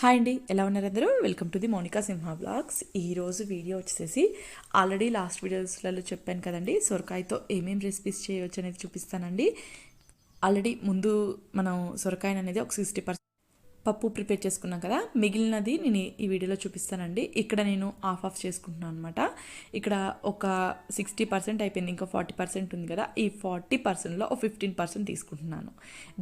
Hi అండి ఎలా ఉన్నారు అందరూ? Welcome to the Monika Simha blogs. ఈరోజు వీడియో వచ్చేసి ఆల్రెడీ లాస్ట్ వీడియోస్లలో చెప్పాను కదండి సొరకాయతో ఏమేమి రెసిపీస్ చేయవచ్చు అనేది చూపిస్తానండి. ఆల్రెడీ ముందు మనం సొరకాయ అనేది ఒక సిక్స్టీ పర్సెంట్ పప్పు ప్రిపేర్ చేసుకున్నాం కదా మిగిలినది నేను ఈ వీడియోలో చూపిస్తానండి. ఇక్కడ నేను ఆఫ్ ఆఫ్ చేసుకుంటున్నాను అనమాట ఇక్కడ ఒక సిక్స్టీ పర్సెంట్ అయిపోయింది ఇంకా ఫార్టీ పర్సెంట్ ఉంది కదా ఈ ఫార్టీ పర్సెంట్లో ఒక ఫిఫ్టీన్ పర్సెంట్ తీసుకుంటున్నాను.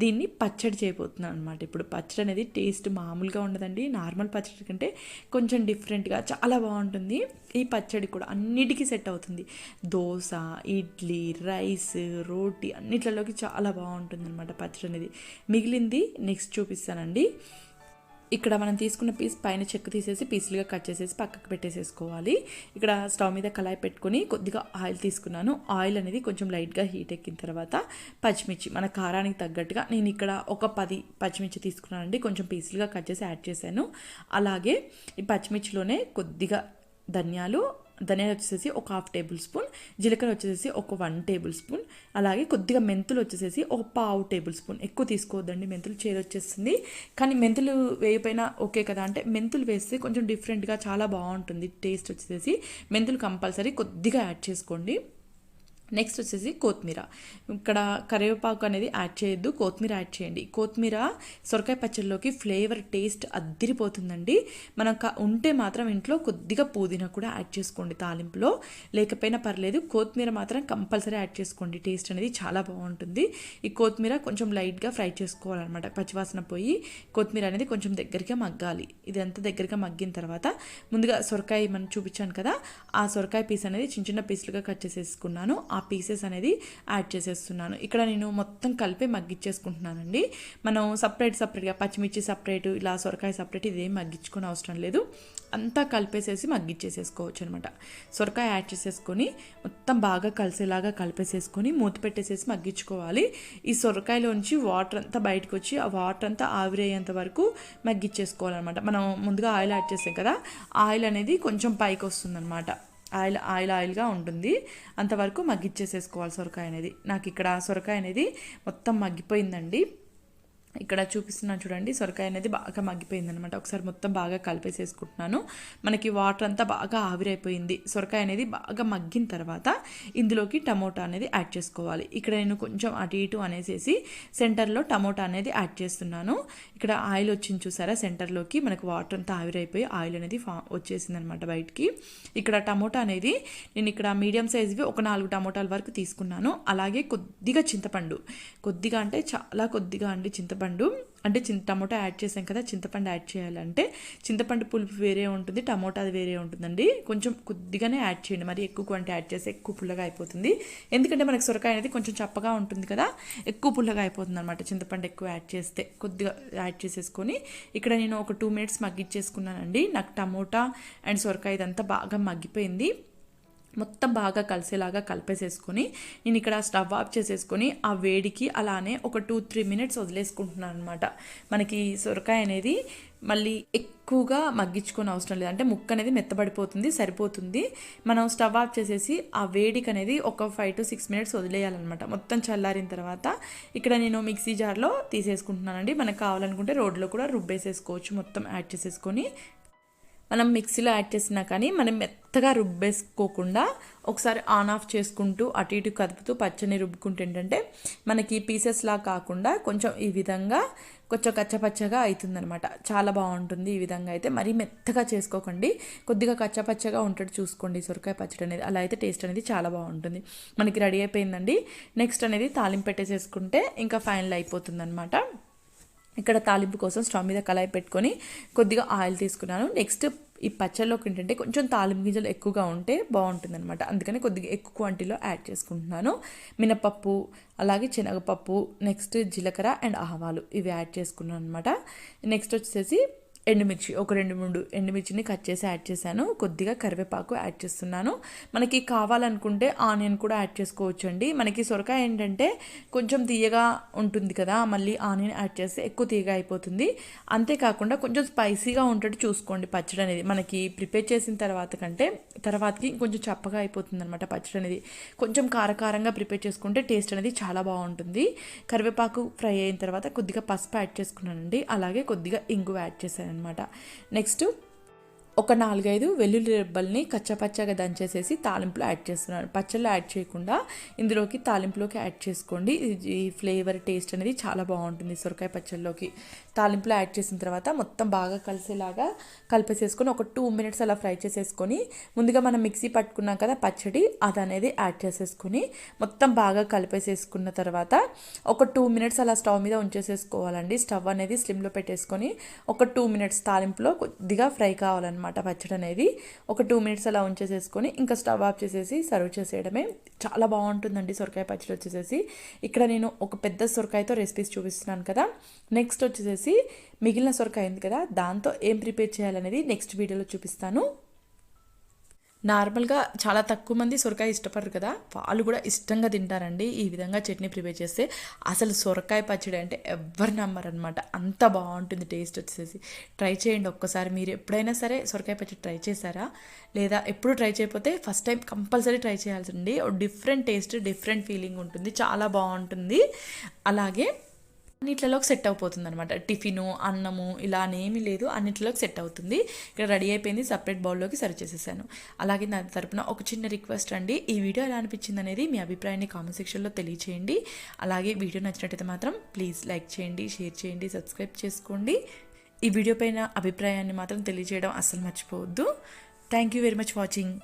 దీన్ని పచ్చడి చేయబోతున్నాను అనమాట ఇప్పుడు పచ్చడి అనేది టేస్ట్ మామూలుగా ఉండదండి నార్మల్ పచ్చడి కంటే కొంచెం డిఫరెంట్గా చాలా బాగుంటుంది. ఈ పచ్చడి కూడా అన్నిటికీ సెట్ అవుతుంది. దోశ ఇడ్లీ రైస్ రోటీ అన్నిట్లలోకి చాలా బాగుంటుంది అనమాట పచ్చడి అనేది. మిగిలింది నెక్స్ట్ చూపిస్తానండి. ఇక్కడ మనం తీసుకున్న పీస్ పైన చెక్కు తీసేసి పీసులుగా కట్ చేసేసి పక్కకు పెట్టేసేసుకోవాలి. ఇక్కడ స్టవ్ మీద కళాయి పెట్టుకొని కొద్దిగా ఆయిల్ తీసుకున్నాను. ఆయిల్ అనేది కొంచెం లైట్గా హీట్ ఎక్కిన తర్వాత పచ్చిమిర్చి మన కారానికి తగ్గట్టుగా నేను ఇక్కడ ఒక పది పచ్చిమిర్చి తీసుకున్నానండి. కొంచెం పీసులుగా కట్ చేసి యాడ్ చేశాను. అలాగే ఈ పచ్చిమిర్చిలోనే కొద్దిగా ధనియాలు ధనియాలు వచ్చేసి ఒక హాఫ్ టేబుల్ స్పూన్ జీలకర్ర వచ్చేసి ఒక వన్ టేబుల్ స్పూన్ అలాగే కొద్దిగా మెంతులు వచ్చేసి ఒక పావు టేబుల్ స్పూన్ ఎక్కువ తీసుకోవద్దండి మెంతులు చేదు వచ్చేస్తుంది. కానీ మెంతులు వేయపోయినా ఓకే కదా అంటే మెంతులు వేస్తే కొంచెం డిఫరెంట్గా చాలా బాగుంటుంది టేస్ట్ వచ్చేసి మెంతులు కంపల్సరీ కొద్దిగా యాడ్ చేసుకోండి. నెక్స్ట్ వచ్చేసి కొత్తిమీర. ఇక్కడ కరివేపాకు అనేది యాడ్ చేయొద్దు కొత్తిమీర యాడ్ చేయండి. కొత్తిమీర సొరకాయ పచ్చడిలోకి ఫ్లేవర్ టేస్ట్ అద్దిరిపోతుందండి. మనం ఉంటే మాత్రం ఇంట్లో కొద్దిగా పుదీనా కూడా యాడ్ చేసుకోండి తాలింపులో. లేకపోయినా పర్లేదు కొత్తిమీర మాత్రం కంపల్సరీ యాడ్ చేసుకోండి. టేస్ట్ అనేది చాలా బాగుంటుంది. ఈ కొత్తిమీర కొంచెం లైట్గా ఫ్రై చేసుకోవాలన్నమాట. పచ్చివాసన పోయి కొత్తిమీర అనేది కొంచెం దగ్గరగా మగ్గాలి. ఇదంతా దగ్గరగా మగ్గిన తర్వాత ముందుగా సొరకాయ మనం చూపించాను కదా ఆ సొరకాయ పీస్ అనేది చిన్న చిన్న పీసులుగా కట్ చేసేసుకున్నాను. ఆ పీసెస్ అనేది యాడ్ చేసేస్తున్నాను. ఇక్కడ నేను మొత్తం కలిపి మగ్గిచ్చేసుకుంటున్నానండి. మనం సపరేట్ సపరేట్గా పచ్చిమిర్చి సపరేట్ ఇలా సొరకాయ సపరేట్ ఇదేం మగ్గించుకునే అవసరం లేదు. అంతా కలిపేసేసి మగ్గిచ్చేసేసుకోవచ్చు అనమాట సొరకాయ యాడ్ చేసేసుకొని మొత్తం బాగా కలిసేలాగా కలిపేసేసుకొని మూత పెట్టేసేసి మగ్గించుకోవాలి. ఈ సొరకాయలోంచి వాటర్ అంతా బయటకు వచ్చి ఆ వాటర్ అంతా ఆవిరయ్యేంత వరకు మగ్గిచ్చేసుకోవాలన్నమాట మనం ముందుగా ఆయిల్ యాడ్ చేసాం కదా ఆయిల్ అనేది కొంచెం పైకి వస్తుందన్నమాట ఆయిల్ ఆయిల్ ఆయిల్గా ఉంటుంది. అంతవరకు మగ్గిచ్చేసేసుకోవాలి సొరకాయ అనేది. నాకు ఇక్కడ సొరకాయ అనేది మొత్తం మగ్గిపోయిందండి. ఇక్కడ చూపిస్తున్నాను చూడండి. సొరకాయ అనేది బాగా మగ్గిపోయింది అనమాట ఒకసారి మొత్తం బాగా కలిపేసేసుకుంటున్నాను. మనకి వాటర్ అంతా బాగా ఆవిరైపోయింది. సొరకాయ అనేది బాగా మగ్గిన తర్వాత ఇందులోకి టమోటా అనేది యాడ్ చేసుకోవాలి. ఇక్కడ నేను కొంచెం అటు ఇటు అనేసేసి సెంటర్లో టమోటా అనేది యాడ్ చేస్తున్నాను. ఇక్కడ ఆయిల్ వచ్చింది చూసారా? సెంటర్లోకి మనకు వాటర్ అంతా ఆవిరైపోయి ఆయిల్ అనేది ఫా వచ్చేసింది అనమాట బయటికి. ఇక్కడ టమోటా అనేది నేను ఇక్కడ మీడియం సైజ్వి ఒక నాలుగు టమోటాల వరకు తీసుకున్నాను. అలాగే కొద్దిగా చింతపండు. కొద్దిగా అంటే చాలా కొద్దిగా అండి చింతపండు. చింతపండు. అంటే చింత టమోటా యాడ్ చేసాం కదా చింతపండు యాడ్ చేయాలంటే చింతపండు పులుపు వేరే ఉంటుంది టమోటా అది వేరే ఉంటుందండి. కొంచెం కొద్దిగానే యాడ్ చేయండి. మరి ఎక్కువ క్వాంటి యాడ్ చేస్తే ఎక్కువ పుల్లగా అయిపోతుంది. ఎందుకంటే మనకి సొరకాయ అనేది కొంచెం చప్పగా ఉంటుంది కదా ఎక్కువ పుల్లగా అయిపోతుంది అనమాట చింతపండు ఎక్కువ యాడ్ చేస్తే కొద్దిగా యాడ్ చేసేసుకొని. ఇక్కడ నేను ఒక టూ మినిట్స్ మగ్గిచ్చేసుకున్నానండి. నాకు టమోటా అండ్ సొరకాయ ఇదంతా బాగా మగ్గిపోయింది. మొత్తం బాగా కలిసేలాగా కలిపేసేసుకొని నేను ఇక్కడ స్టవ్ ఆఫ్ చేసేసుకొని ఆ వేడికి అలానే ఒక టూ త్రీ మినిట్స్ వదిలేసుకుంటున్నాను అనమాట మనకి సొరకాయ అనేది మళ్ళీ ఎక్కువగా మగ్గించుకొని అవసరం లేదు. అంటే ముక్క అనేది మెత్తబడిపోతుంది సరిపోతుంది. మనం స్టవ్ ఆఫ్ చేసేసి ఆ వేడికి అనేది ఒక ఫైవ్ టు సిక్స్ మినిట్స్ వదిలేయాలన్నమాట. మొత్తం చల్లారిన తర్వాత ఇక్కడ నేను మిక్సీ జార్లో తీసేసుకుంటున్నానండి. మనకు కావాలనుకుంటే రోడ్లో కూడా రుబ్బేసేసుకోవచ్చు. మొత్తం యాడ్ చేసేసుకొని మనం మిక్సీలో యాడ్ చేసినా కానీ మనం మెత్తగా రుబ్బేసుకోకుండా ఒకసారి ఆన్ ఆఫ్ చేసుకుంటూ అటు ఇటు కదుపుతూ పచ్చని రుబ్బుకుంటే ఏంటంటే మనకి పీసెస్లా కాకుండా కొంచెం ఈ విధంగా కొంచెం కచ్చపచ్చగా అవుతుందనమాట చాలా బాగుంటుంది ఈ విధంగా అయితే. మరీ మెత్తగా చేసుకోకండి. కొద్దిగా కచ్చపచ్చగా ఉంటుంది చూసుకోండి. సొరకాయ పచ్చడి అనేది అలా అయితే టేస్ట్ అనేది చాలా బాగుంటుంది. మనకి రెడీ అయిపోయిందండి. నెక్స్ట్ అనేది తాలింపు పెట్టేసేసుకుంటే ఇంకా ఫైనల్ అయిపోతుంది అనమాట ఇక్కడ తాలింపు కోసం స్టవ్ మీద కళాయి పెట్టుకొని కొద్దిగా ఆయిల్ తీసుకున్నాను. నెక్స్ట్ ఈ పచ్చళ్ళలోకి ఏంటంటే కొంచెం తాలింపు గింజలు ఎక్కువగా ఉంటే బాగుంటుంది అనమాట అందుకని కొద్దిగా ఎక్కువ క్వాంటిటీలో యాడ్ చేసుకుంటున్నాను. మినపప్పు అలాగే శనగపప్పు నెక్స్ట్ జీలకర్ర అండ్ ఆవాలు ఇవి యాడ్ చేసుకున్నాను అనమాట నెక్స్ట్ వచ్చేసి ఎండుమిర్చి ఒక రెండు మూడు ఎండుమిర్చిని కట్ చేసి యాడ్ చేశాను. కొద్దిగా కరివేపాకు యాడ్ చేస్తున్నాను. మనకి కావాలనుకుంటే ఆనియన్ కూడా యాడ్ చేసుకోవచ్చండి. మనకి సొరకాయ ఏంటంటే కొంచెం తీయగా ఉంటుంది కదా మళ్ళీ ఆనియన్ యాడ్ చేస్తే ఎక్కువ తీయగా అయిపోతుంది. అంతేకాకుండా కొంచెం స్పైసీగా ఉంటట్టు చూసుకోండి పచ్చడి అనేది. మనకి ప్రిపేర్ చేసిన తర్వాత కంటే తర్వాతకి కొంచెం చప్పగా అయిపోతుంది అనమాట పచ్చడి అనేది. కొంచెం కారకారంగా ప్రిపేర్ చేసుకుంటే టేస్ట్ అనేది చాలా బాగుంటుంది. కరివేపాకు ఫ్రై అయిన తర్వాత కొద్దిగా పసుపు యాడ్ చేసుకున్నానండి. అలాగే కొద్దిగా ఇంగు యాడ్ చేశాను అనమాట. నెక్స్ట్ ఒక నాలుగైదు వెల్లుల్లి రెబ్బల్ని కచ్చపచ్చగా దంచేసేసి తాలింపులో యాడ్ చేస్తున్నాను. పచ్చళ్ళు యాడ్ చేయకుండా ఇందులోకి తాలింపులోకి యాడ్ చేసుకోండి. ఈ ఫ్లేవర్ టేస్ట్ అనేది చాలా బాగుంటుంది సొరకాయ పచ్చళ్ళలోకి తాలింపులో యాడ్ చేసిన తర్వాత మొత్తం బాగా కలిసేలాగా కలిపేసేసుకొని ఒక టూ మినిట్స్ అలా ఫ్రై చేసేసుకొని ముందుగా మనం మిక్సీ పట్టుకున్నాం కదా పచ్చడి అది అనేది యాడ్ చేసేసుకొని మొత్తం బాగా కలిపేసేసుకున్న తర్వాత ఒక టూ మినిట్స్ అలా స్టవ్ మీద ఉంచేసేసుకోవాలండి. స్టవ్ అనేది స్లిమ్లో పెట్టేసుకొని ఒక టూ మినిట్స్ తాలింపులో కొద్దిగా ఫ్రై కావాలన్నమాట. పచ్చడి అనేది. ఒక టూ మినిట్స్ అలా ఉంచేసేసుకొని ఇంకా స్టవ్ ఆఫ్ చేసేసి సర్వ్ చేసేయడమే. చాలా బాగుంటుందండి సొరకాయ పచ్చడి వచ్చేసేసి. ఇక్కడ నేను ఒక పెద్ద సొరకాయతో రెసిపీస్ చూపిస్తున్నాను కదా. నెక్స్ట్ వచ్చేసేసి మిగిలిన సొరకాయ ఉంది కదా దాంతో ఏం ప్రిపేర్ చేయాలనేది నెక్స్ట్ వీడియోలో చూపిస్తాను. నార్మల్గా చాలా తక్కువ మంది సొరకాయ ఇష్టపడరు కదా. వాళ్ళు కూడా ఇష్టంగా తింటారండి. ఈ విధంగా చట్నీ ప్రిపేర్ చేస్తే అసలు సొరకాయ పచ్చడి అంటే ఎవరు నమ్మరనమాట అంత బాగుంటుంది టేస్ట్ వచ్చేసి. ట్రై చేయండి ఒక్కసారి. మీరు ఎప్పుడైనా సరే సొరకాయ పచ్చడి ట్రై చేశారా? లేదా ఎప్పుడు ట్రై చేయకపోతే ఫస్ట్ టైం కంపల్సరీ ట్రై చేయాల్సింది. డిఫరెంట్ టేస్ట్ డిఫరెంట్ ఫీలింగ్ ఉంటుంది. చాలా బాగుంటుంది. అలాగే అన్నిట్లలోకి సెట్ అయిపోతుంది అనమాట టిఫిను అన్నము ఇలా అనేమీ లేదు. అన్నిట్లలోకి సెట్ అవుతుంది. ఇక్కడ రెడీ అయిపోయింది. సపరేట్ బౌల్లోకి సర్వ్ చేసేసాను. అలాగే నా తరపున ఒక చిన్న రిక్వెస్ట్ అండి. ఈ వీడియో ఎలా అనిపించింది అనేది మీ అభిప్రాయాన్ని కామెంట్ సెక్షన్లో తెలియచేయండి. అలాగే వీడియో నచ్చినట్టయితే మాత్రం ప్లీజ్ లైక్ చేయండి షేర్ చేయండి సబ్స్క్రైబ్ చేసుకోండి. ఈ వీడియో పైన అభిప్రాయాన్ని మాత్రం తెలియజేయడం అస్సలు మర్చిపోవద్దు. Thank you very much watching.